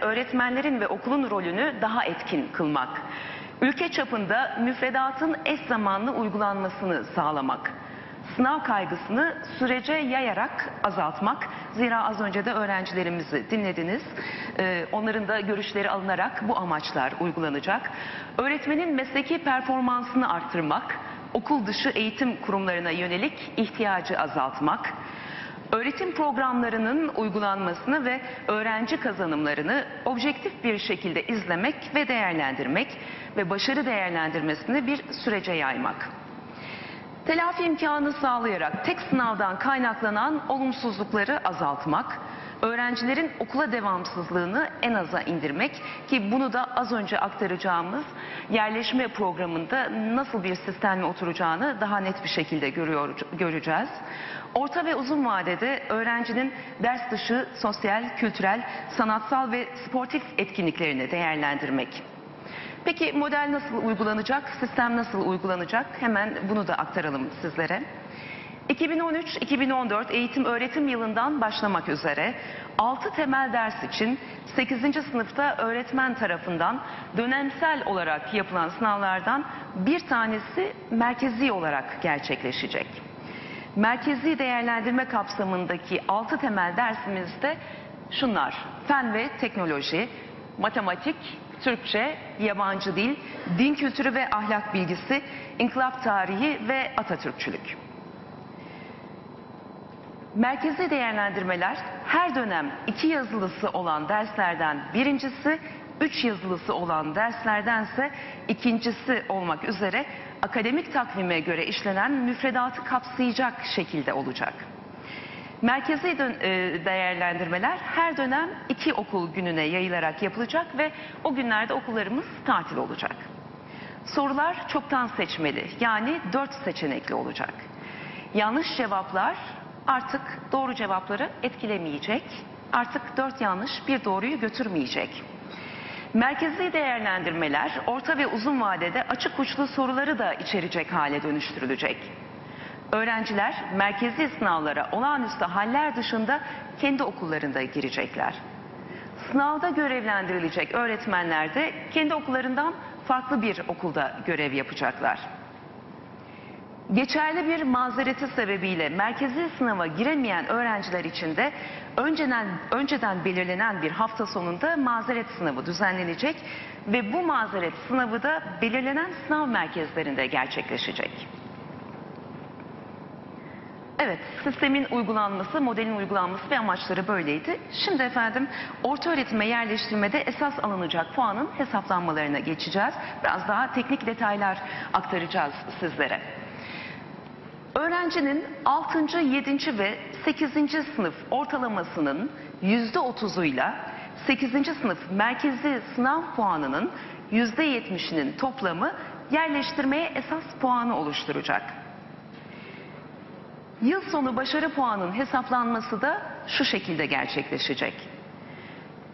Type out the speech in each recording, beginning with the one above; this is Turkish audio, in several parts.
öğretmenlerin ve okulun rolünü daha etkin kılmak. Ülke çapında müfredatın eş zamanlı uygulanmasını sağlamak. Sınav kaygısını sürece yayarak azaltmak. Zira az önce de öğrencilerimizi dinlediniz. Ee, onların da görüşleri alınarak bu amaçlar uygulanacak. Öğretmenin mesleki performansını arttırmak, okul dışı eğitim kurumlarına yönelik ihtiyacı azaltmak, öğretim programlarının uygulanmasını ve öğrenci kazanımlarını objektif bir şekilde izlemek ve değerlendirmek ve başarı değerlendirmesini bir sürece yaymak. Telafi imkanı sağlayarak tek sınavdan kaynaklanan olumsuzlukları azaltmak, öğrencilerin okula devamsızlığını en aza indirmek ki bunu da az önce aktaracağımız yerleşme programında nasıl bir sistemle oturacağını daha net bir şekilde görüyor, göreceğiz. Orta ve uzun vadede öğrencinin ders dışı sosyal, kültürel, sanatsal ve sportif etkinliklerini değerlendirmek. Peki model nasıl uygulanacak, sistem nasıl uygulanacak? Hemen bunu da aktaralım sizlere. 2013-2014 eğitim öğretim yılından başlamak üzere 6 temel ders için 8. sınıfta öğretmen tarafından dönemsel olarak yapılan sınavlardan bir tanesi merkezi olarak gerçekleşecek. Merkezi değerlendirme kapsamındaki 6 temel dersimizde şunlar. Fen ve teknoloji, matematik, Türkçe, yabancı dil, din kültürü ve ahlak bilgisi, inkılap tarihi ve Atatürkçülük. Merkezi değerlendirmeler her dönem iki yazılısı olan derslerden birincisi, üç yazılısı olan derslerdense ikincisi olmak üzere akademik takvime göre işlenen müfredatı kapsayacak şekilde olacak. Merkezi e, değerlendirmeler her dönem iki okul gününe yayılarak yapılacak ve o günlerde okullarımız tatil olacak. Sorular çoktan seçmeli yani dört seçenekli olacak. Yanlış cevaplar artık doğru cevapları etkilemeyecek. Artık dört yanlış bir doğruyu götürmeyecek. Merkezi değerlendirmeler orta ve uzun vadede açık uçlu soruları da içerecek hale dönüştürülecek. Öğrenciler merkezi sınavlara olağanüstü haller dışında kendi okullarında girecekler. Sınavda görevlendirilecek öğretmenler de kendi okullarından farklı bir okulda görev yapacaklar. Geçerli bir mazereti sebebiyle merkezi sınava giremeyen öğrenciler için de önceden, önceden belirlenen bir hafta sonunda mazeret sınavı düzenlenecek ve bu mazeret sınavı da belirlenen sınav merkezlerinde gerçekleşecek. Evet, sistemin uygulanması, modelin uygulanması ve amaçları böyleydi. Şimdi efendim orta öğretime yerleştirmede esas alınacak puanın hesaplanmalarına geçeceğiz. Biraz daha teknik detaylar aktaracağız sizlere. Öğrencinin 6. 7. ve 8. sınıf ortalamasının %30'uyla 8. sınıf merkezi sınav puanının %70'inin toplamı yerleştirmeye esas puanı oluşturacak. Yıl sonu başarı puanının hesaplanması da şu şekilde gerçekleşecek.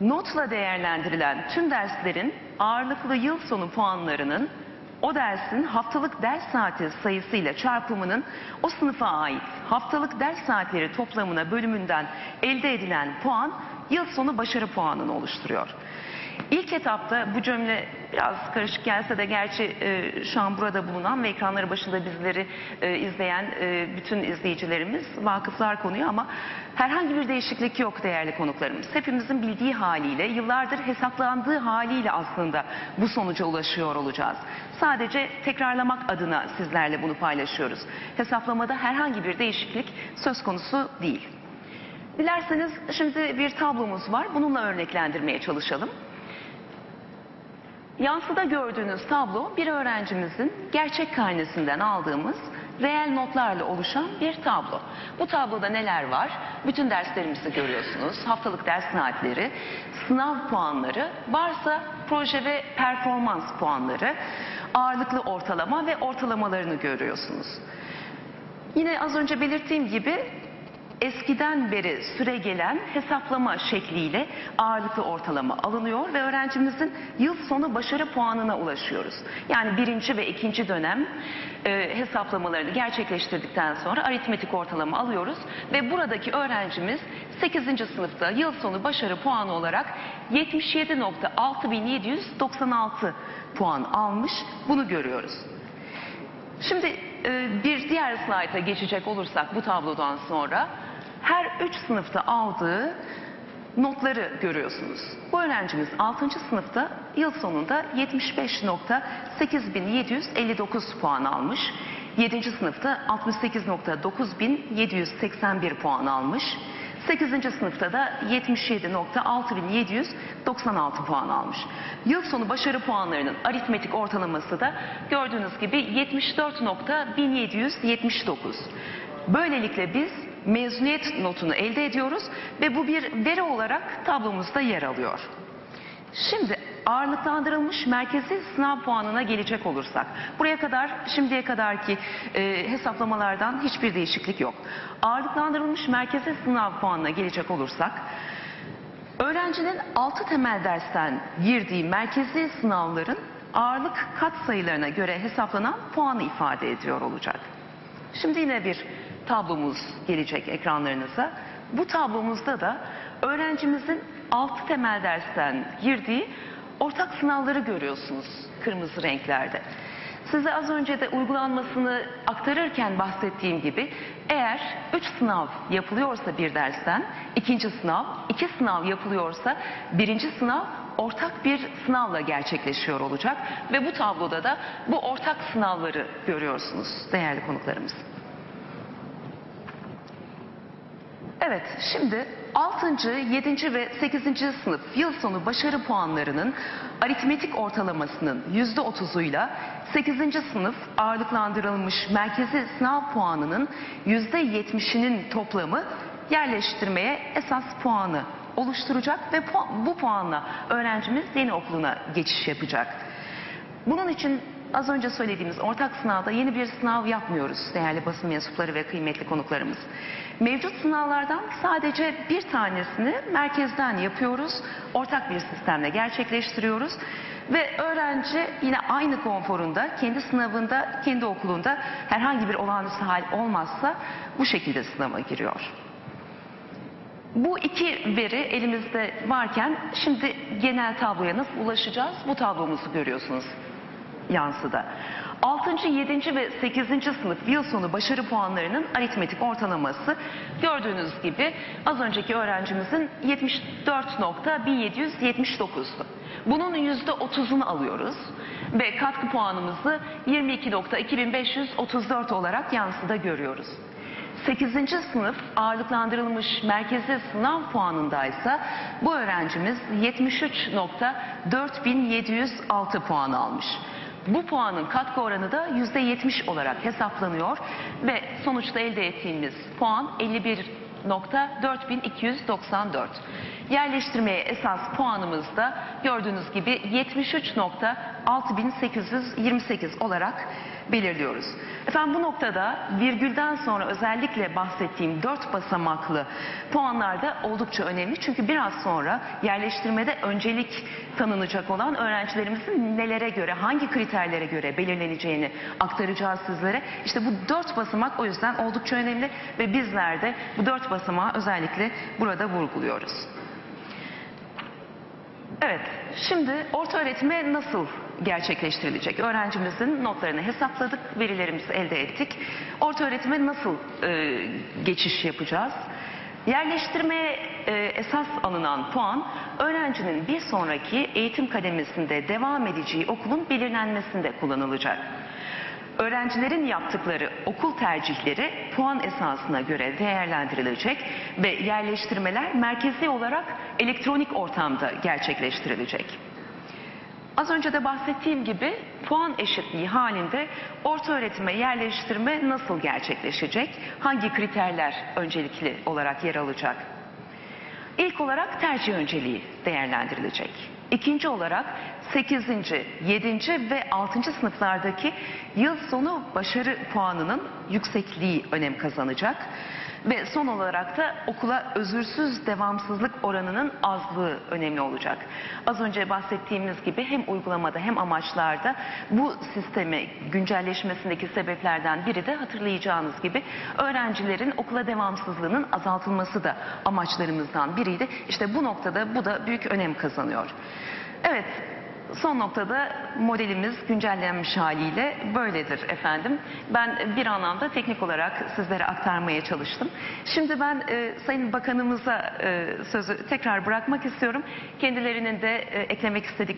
Notla değerlendirilen tüm derslerin ağırlıklı yıl sonu puanlarının o dersin haftalık ders saati sayısıyla çarpımının o sınıfa ait haftalık ders saatleri toplamına bölümünden elde edilen puan yıl sonu başarı puanını oluşturuyor. İlk etapta bu cümle biraz karışık gelse de gerçi e, şu an burada bulunan ve ekranları başında bizleri e, izleyen e, bütün izleyicilerimiz vakıflar konuya ama herhangi bir değişiklik yok değerli konuklarımız. Hepimizin bildiği haliyle yıllardır hesaplandığı haliyle aslında bu sonuca ulaşıyor olacağız. Sadece tekrarlamak adına sizlerle bunu paylaşıyoruz. Hesaplamada herhangi bir değişiklik söz konusu değil. Dilerseniz şimdi bir tablomuz var. Bununla örneklendirmeye çalışalım. Yansıda gördüğünüz tablo bir öğrencimizin gerçek karnesinden aldığımız reel notlarla oluşan bir tablo. Bu tabloda neler var? Bütün derslerimizi görüyorsunuz. Haftalık ders saatleri, sınav puanları, varsa proje ve performans puanları, ağırlıklı ortalama ve ortalamalarını görüyorsunuz. Yine az önce belirttiğim gibi eskiden beri süre gelen hesaplama şekliyle ağırlıklı ortalama alınıyor ve öğrencimizin yıl sonu başarı puanına ulaşıyoruz. Yani birinci ve ikinci dönem e, hesaplamalarını gerçekleştirdikten sonra aritmetik ortalama alıyoruz ve buradaki öğrencimiz 8. sınıfta yıl sonu başarı puanı olarak 77.6796 puan almış. Bunu görüyoruz. Şimdi e, bir diğer slayta geçecek olursak bu tablodan sonra her üç sınıfta aldığı notları görüyorsunuz. Bu öğrencimiz 6. sınıfta yıl sonunda 75.8759 puan almış. 7. sınıfta 68.9781 puan almış. 8. sınıfta da 77.6796 puan almış. Yıl sonu başarı puanlarının aritmetik ortalaması da gördüğünüz gibi 74.1779. Böylelikle biz mezuniyet notunu elde ediyoruz ve bu bir veri olarak tablomuzda yer alıyor. Şimdi ağırlıklandırılmış merkezi sınav puanına gelecek olursak buraya kadar şimdiye kadarki e, hesaplamalardan hiçbir değişiklik yok. Ağırlıklandırılmış merkezi sınav puanına gelecek olursak öğrencinin 6 temel dersten girdiği merkezi sınavların ağırlık kat sayılarına göre hesaplanan puanı ifade ediyor olacak. Şimdi yine bir tablomuz gelecek ekranlarınıza. Bu tablomuzda da öğrencimizin 6 temel dersten girdiği ortak sınavları görüyorsunuz kırmızı renklerde. Size az önce de uygulanmasını aktarırken bahsettiğim gibi eğer 3 sınav yapılıyorsa bir dersten, ikinci sınav, iki sınav yapılıyorsa birinci sınav ortak bir sınavla gerçekleşiyor olacak ve bu tabloda da bu ortak sınavları görüyorsunuz değerli konuklarımız. Evet, şimdi 6. 7. ve 8. sınıf yıl sonu başarı puanlarının aritmetik ortalamasının %30'uyla 8. sınıf ağırlıklandırılmış merkezi sınav puanının %70'inin toplamı yerleştirmeye esas puanı oluşturacak ve bu puanla öğrencimiz yeni okuluna geçiş yapacak. Bunun için az önce söylediğimiz ortak sınavda yeni bir sınav yapmıyoruz değerli basın mensupları ve kıymetli konuklarımız. Mevcut sınavlardan sadece bir tanesini merkezden yapıyoruz. Ortak bir sistemle gerçekleştiriyoruz. Ve öğrenci yine aynı konforunda, kendi sınavında, kendi okulunda herhangi bir olağanüstü hal olmazsa bu şekilde sınava giriyor. Bu iki veri elimizde varken şimdi genel tabloya nasıl ulaşacağız? Bu tablomuzu görüyorsunuz yansıda. 6. 7. ve 8. sınıf yıl sonu başarı puanlarının aritmetik ortalaması gördüğünüz gibi az önceki öğrencimizin 74.1779'du. Bunun %30'unu alıyoruz ve katkı puanımızı 22.2534 olarak yansıda görüyoruz. 8. sınıf ağırlıklandırılmış merkezi sınav puanındaysa bu öğrencimiz 73.4706 puan almış. Bu puanın katkı oranı da %70 olarak hesaplanıyor ve sonuçta elde ettiğimiz puan 51.4294. Yerleştirmeye esas puanımız da gördüğünüz gibi 73.6828 olarak belirliyoruz. Efendim bu noktada virgülden sonra özellikle bahsettiğim dört basamaklı puanlar da oldukça önemli. Çünkü biraz sonra yerleştirmede öncelik tanınacak olan öğrencilerimizin nelere göre, hangi kriterlere göre belirleneceğini aktaracağız sizlere. İşte bu dört basamak o yüzden oldukça önemli ve bizler de bu dört basamağı özellikle burada vurguluyoruz. Evet, şimdi orta öğretime nasıl gerçekleştirilecek? Öğrencimizin notlarını hesapladık, verilerimizi elde ettik. Orta öğretime nasıl e, geçiş yapacağız? Yerleştirmeye e, esas alınan puan, öğrencinin bir sonraki eğitim kademesinde devam edeceği okulun belirlenmesinde kullanılacak. Öğrencilerin yaptıkları okul tercihleri puan esasına göre değerlendirilecek ve yerleştirmeler merkezi olarak elektronik ortamda gerçekleştirilecek. Az önce de bahsettiğim gibi puan eşitliği halinde orta öğretime yerleştirme nasıl gerçekleşecek? Hangi kriterler öncelikli olarak yer alacak? İlk olarak tercih önceliği değerlendirilecek. İkinci olarak 8. 7. ve 6. sınıflardaki yıl sonu başarı puanının yüksekliği önem kazanacak. Ve son olarak da okula özürsüz devamsızlık oranının azlığı önemli olacak. Az önce bahsettiğimiz gibi hem uygulamada hem amaçlarda bu sistemi güncelleşmesindeki sebeplerden biri de hatırlayacağınız gibi öğrencilerin okula devamsızlığının azaltılması da amaçlarımızdan biriydi. İşte bu noktada bu da büyük önem kazanıyor. Evet, son noktada modelimiz güncellenmiş haliyle böyledir efendim. Ben bir anlamda teknik olarak sizlere aktarmaya çalıştım. Şimdi ben e, Sayın Bakanımıza e, sözü tekrar bırakmak istiyorum. Kendilerinin de e, eklemek istedikleri